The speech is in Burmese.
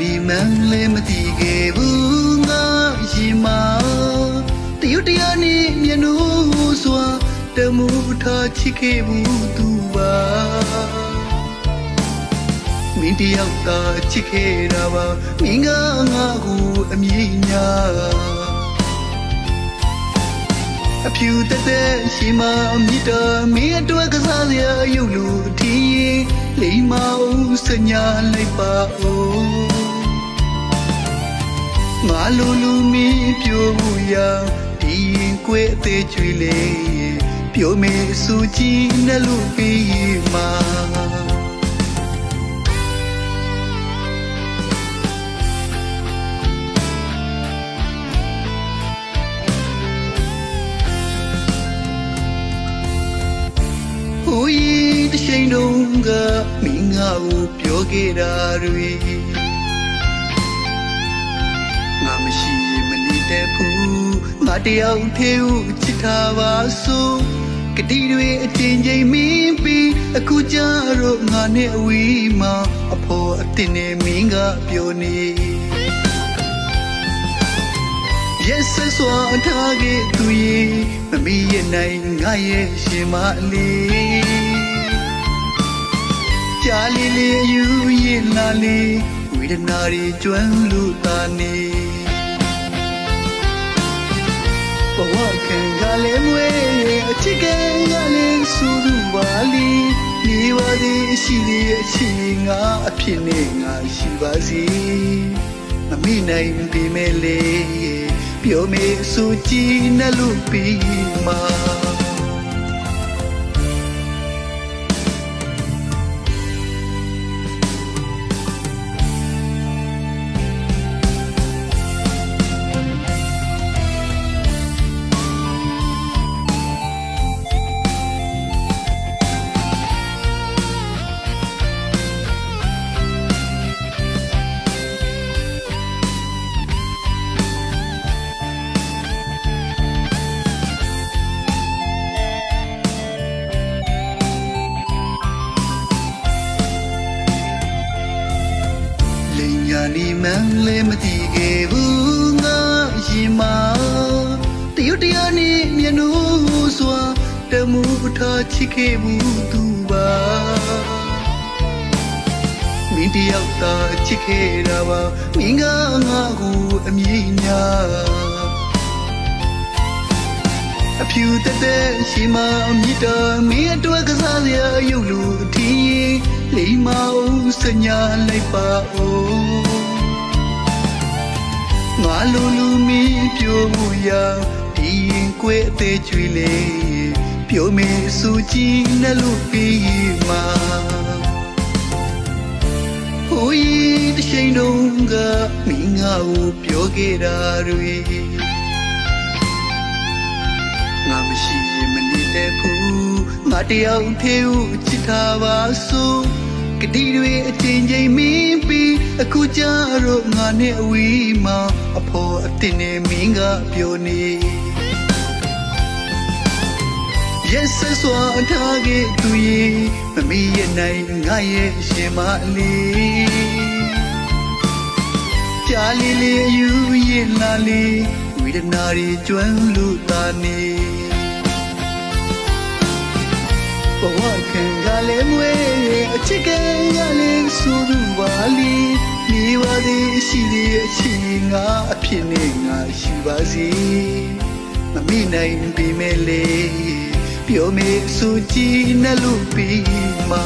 နေမှန်းလည်းမသိခဲ့ဘူးငါရင်မတယုတ်တရားနေမျက်နှာစွာတမှုထားချစ်ခဲ့ဘူးသူပါမင်းတယောက်သာချစ်ခဲ့တာပါမင်းကငါ့ကိုအမြင်ညာအဖြူတက်တဲ့ရှိမမြစ်တော်မင်းအတွက်ကစားစရာရုပ်လူအထီး လိမ္မောင်စညာလိုက်ပါဦးငါလူလူမီပြိုမှုရာဒီရင်ကွဲအသေးချွေလေပြိုမေစူကြည့်နဲ့လူပြီးမှာ ချိန်တုန်းကမင်းငါ့ကိုပြောခဲ့တာတွေငါမရှိရင်မနေတဲ့ဘူးငါတယောက်သေးကိုချစ်ထားပါစို့ကတိတွေအချင်းချင်းမင်းပြီးအခုကြတော့ငါနဲ့အဝေးမှာအဖော်အတင်နဲ့မင်းကပြောနေ Yes ဆွာထားခဲ့သူရဲ့မမီးရဲ့နိုင်ငါရဲ့ရှင်မလေး ကြာလီလေးယူရင်လာလေးဝေဒနာတွေကျွမ်းလို့တာနေဘဝခံကလည်းမွေးအချစ်ကကလည်းစူးစူပါလီနေပါသေးရှိသေးအချင်းငါအဖြစ်နဲ့ငါရှိပါစီမမိနိုင်ပေမဲ့လေပြောမေစူကြည်နဲ့လူပြီးမှာ နေမှန်းလည်းမသိခဲ့ဘူးငါရင်မတယုတ်တရားနေမျက်နှာစွာတမှုထားချစ်ခဲ့ဘူးသူပါမင်းတယောက်သာချစ်ခဲ့တာပါမင်းကငါ့ကိုအမြင်ညာအဖြူတက်တဲ့ရှိမမြစ်တော်မင်းအတွက်ကစားစရာရုပ်လူအထီးလိမ္မောင် စညာလိုက်ပါဦးငါလူလူမီပြိုမှုရာဒီရင်ကွဲအသေးချွေလေပြိုမေစူကြည့်နဲ့လူပြီးမှာဟိုဤတစ်ချိန်တုန်းကမင်းငါ့ကိုပြောခဲ့တာတွေငါမရှိရင်မနေတဲ့ဘူးငါတယောက်သေးကိုချစ်ထားပါစို့ ကတိတွေအချင်းချင်းမင်းပြီးအခုကြတော့ငါနဲ့အဝေးမှာအဖော်အတင်နဲ့မင်းကပြောနေ Yes ဆွာထားခဲ့သူရဲ့မမီးရဲ့နိုင်ငါရဲ့ရှင်မလေးကြာလီလေးယူရင်လာလေးဝေဒနာတွေကျွမ်းလို့တာနေဘဝခံကလည်းမွေး အချစ်ကကလည်းစူးသူပါလီနေပါသေးရှိသေးအချင်းငါအဖြစ်နဲ့ငါရှိပါစီမမိနိုင်ပေမဲ့လေပြောမေစူကြည်နဲ့လူပြီးမှာ